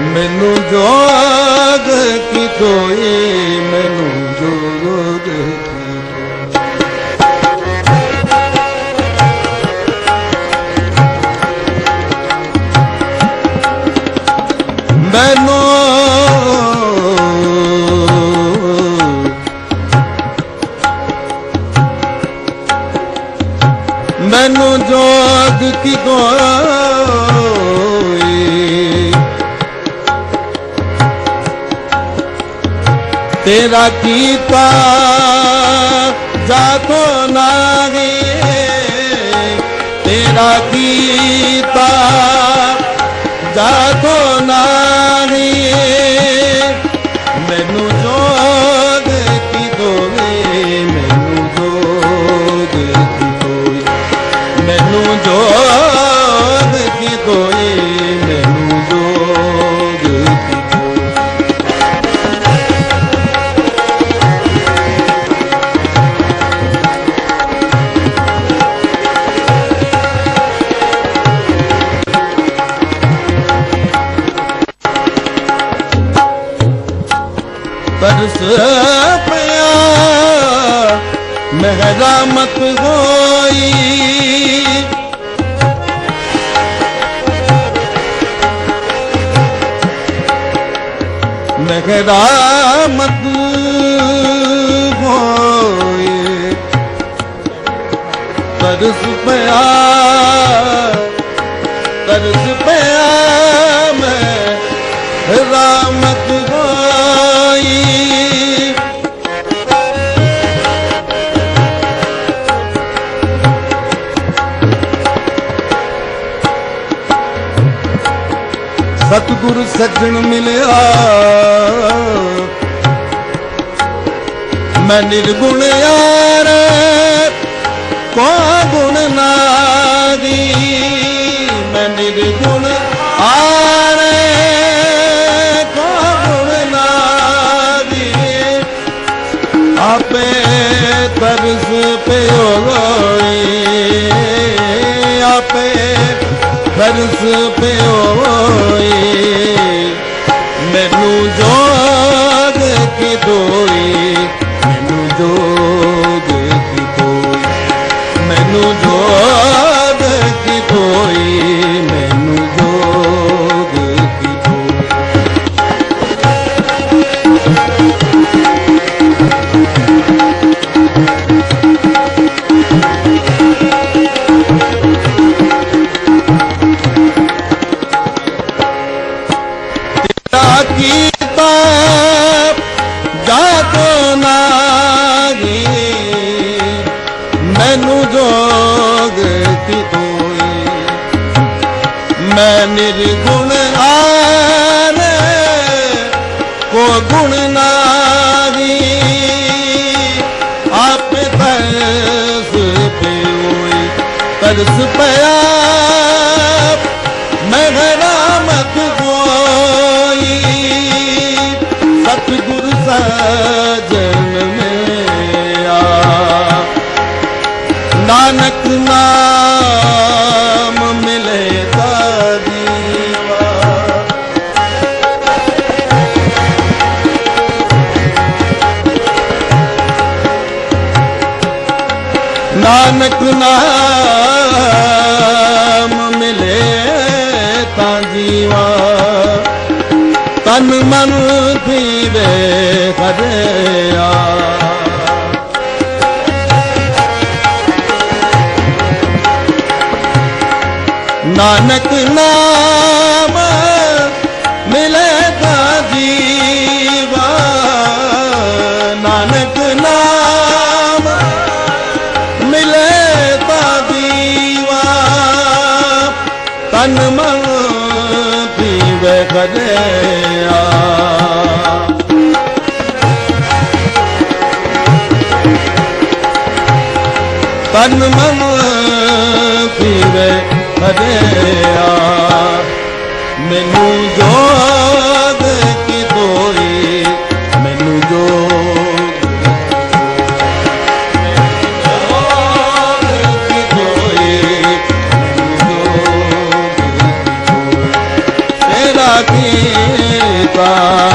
ਮੈਨੂੰ ਜੋਗ ਕੀ ਤੋਈ ਮੈਨੂੰ ਜੋਗ ਮੈਨੂੰ ਮੈਨੂੰ ਜੋਗ ਕੀ ਕੋਈ। ਤੇਰਾ ਕੀਤਾ ਜਾਤੋ ਨਾਗੀ ਤੇਰਾ ਕੀਤਾ ਜਾਤੋ ਨਾਗੀ ਤਰਸ ਪਿਆ ਮਹਿਰਾਮਤ ਹੋਈ ਮਹਿਰਾਮਤ ਹੋਈ ਤਰਸ ਪਿਆ ਸਤਿਗੁਰ ਸੱਜਣ ਮਿਲਿਆ। ਮੈਂ ਨਿਰਗੁਣ ਯਾਰ ਕੋ ਗੁਣ ਨਾਦੀ ਮੈਂ ਨਿਰਗੁਣ ਆਰੇ ਕੋ ਗੁਣ ਨਾਦੀ ਆਪੇ ਤਰਸ ਪਿਓ ਹੋਈ ਤਰਸ ਪਿਓ ਮੈਨੂੰ ਜੋਗ ਕੀ ਦੋਈ ਮੈਨੂੰ ਜੋਗ ਮੈਨੂੰ ਜੋਗ ਕੀ ਹੋਈ? ਮੈਂ ਨਿਰਗੁਣ ਆਨੇ ਕੋ ਗੁਣ ਨਾਗੀ ਆਪ ਤਰਸ ਪਿਓਈ ਤਰਸ ਪਿਆ ਨਾਨਕ ਨਾਮ ਮਿਲੇ ਤਾਂ ਜੀਵਾ। ਤਨ ਮਨ ਪੀਵੇ ਹਰਿਆ। ਨਾਨਕ ਨਾਮ ਤਨ ਮਨ ਪੀਵੇ ਕਰਿਆ ਤਨ ਮਨ ਪੀਵੇ ਕਰਿਆ ਮੈਨੂੰ ਜੋ ਕੀਤਾ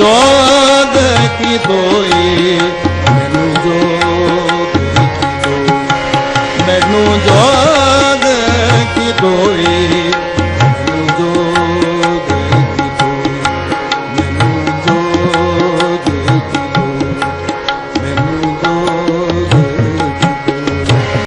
ਜੋਦ ਕੀ ਦੋਏ ਮੈਨੂੰ ਜੋਦ ਕੀ ਦੋਏ ਮੈਨੂੰ ਜੋਦ ਕੀ ਦੋਏ